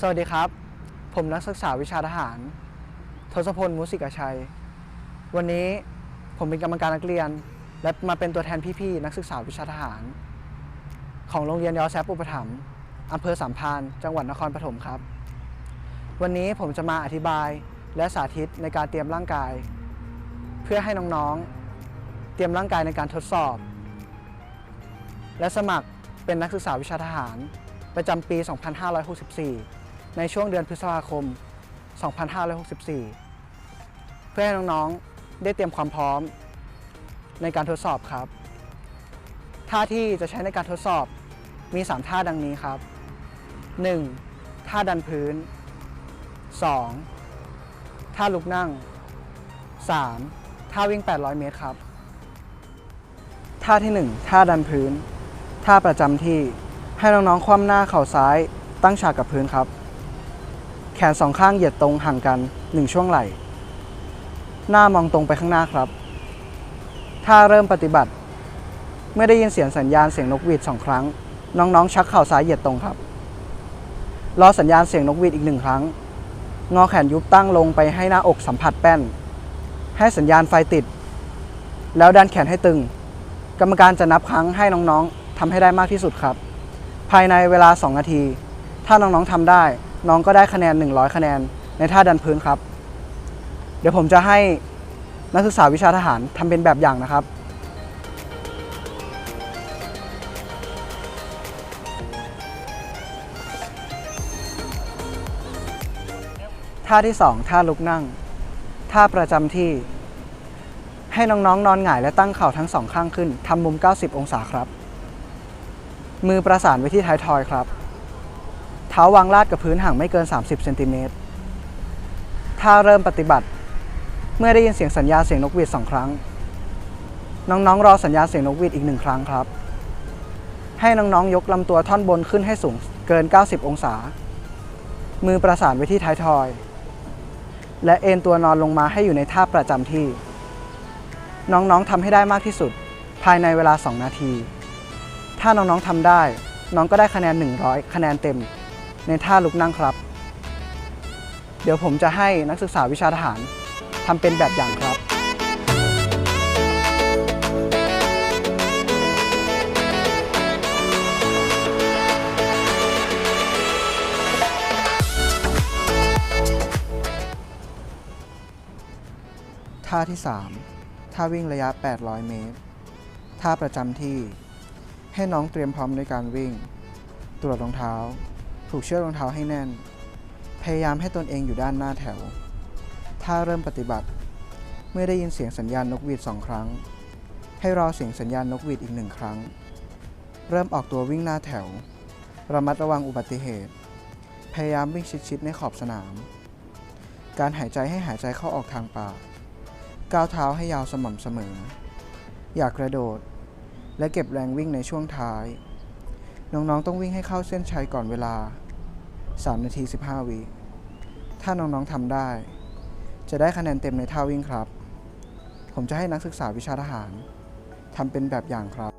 สวัสดีครับ ผมนักศึกษาวิชาทหาร ทศพล มุสิกชัย วันนี้ผมเป็นกรรมการนักเรียน และมาเป็นตัวแทนพี่ๆนักศึกษาวิชาทหาร ของโรงเรียนยอแซปอุปถัมภ์อำเภอสามพาน จังหวัดนครปฐมครับ วันนี้ผมจะมาอธิบายและสาธิตในการเตรียมร่างกาย เพื่อให้น้องๆ เตรียมร่างกายในการทดสอบ และสมัครเป็นนักศึกษาวิชาทหารประจำปี 2564 ในช่วงเดือนพฤษภาคม 2564 เพื่อให้น้องๆ ได้เตรียมความพร้อมในการทดสอบครับ ท่าที่จะใช้ในการทดสอบมี 3 ท่าดังนี้ครับ 1. ท่าดันพื้น 2. ท่าลุกนั่ง 3. ท่าวิ่ง 800 เมตรครับ ท่าที่ 1 ท่าดันพื้น ท่าประจำที่ให้น้องๆ คว่ำหน้าเข่าซ้ายตั้งฉากกับพื้นครับ แขนสองข้างเหยียดตรงห่างกัน 1 ช่วงไหล่ หน้ามองตรงไปข้างหน้าครับ ถ้าเริ่มปฏิบัติ เมื่อได้ยินเสียงสัญญาณเสียงนกหวีดสองครั้ง น้องๆ ชักเข่าซ้ายเหยียดตรงครับ รอสัญญาณเสียงนกหวีดอีกหนึ่งครั้ง งอแขนยุบตั้งลงไปให้หน้าอกสัมผัสแป้น ให้สัญญาณไฟติด แล้วดันแขนให้ตึง กรรมการจะนับครั้งให้น้องๆทำให้ได้มากที่สุดครับ ภายในเวลา 2 นาที ถ้าน้องๆทำได้ น้องก็ได้คะแนน 100 คะแนน ในท่าดันพื้นครับ เดี๋ยวผมจะให้นักศึกษาวิชาทหารทำเป็นแบบอย่างนะครับท่าที่ 2 ท่าลุกนั่ง ท่าประจำที่ ให้น้องๆนนอนหงายและตั้งเข่าทั้งสองข้างขึ้นทำมุม 90 องศาครับ มือประสานไว้ที่ท้ายทอยครับ เท้าวางลาดกับพื้นห่างไม่เกิน 30เซนติเมตรถ้าเริ่มปฏิบัติ เมื่อได้ยินเสียงสัญญาเสียงนกหวีดสองครั้ง น้องๆรอสัญญาเสียงนกหวีดอีกหนึ่งครั้งครับ ให้น้องๆยกลำตัวท่อนบนขึ้นให้สูงเกิน 90 องศา มือประสานไว้ที่ท้ายทอย และเอนตัวนอนลงมาให้อยู่ในท่าประจำที่ น้องๆทำให้ได้มากที่สุด ภายในเวลา 2 นาที ถ้าน้องๆทำได้ น้องก็ได้คะแนน 100 คะแนนเต็ม ในท่าลุกนั่งครับ เดี๋ยวผมจะให้นักศึกษาวิชาทหารทำเป็นแบบอย่างครับท่าที่ 3 ท่าวิ่งระยะ 800 เมตร ท่าประจำที่ ให้น้องเตรียมพร้อมในการวิ่ง ตรวจรองเท้า ผูกเชือกรองเท้าให้แน่น พยายามให้ตนเองอยู่ด้านหน้าแถว ถ้าเริ่มปฏิบัติ เมื่อได้ยินเสียงสัญญาณนกหวีดสองครั้ง ให้รอเสียงสัญญาณนกหวีดอีกหนึ่งครั้ง เริ่มออกตัววิ่งหน้าแถว ระมัดระวังอุบัติเหตุ พยายามวิ่งชิดๆในขอบสนาม การหายใจให้หายใจเข้าออกทางปากก้าวเท้าให้ยาวสม่ำเสมอ อย่ากกระโดด และเก็บแรงวิ่งในช่วงท้าย น้องๆ ต้องวิ่งให้เข้าเส้นชัยก่อนเวลา 3 นาที 15 วิ ถ้าน้องๆทำได้ จะได้คะแนนเต็มในท่าวิ่งครับ ผมจะให้นักศึกษาวิชาทหารทำเป็นแบบอย่างครับ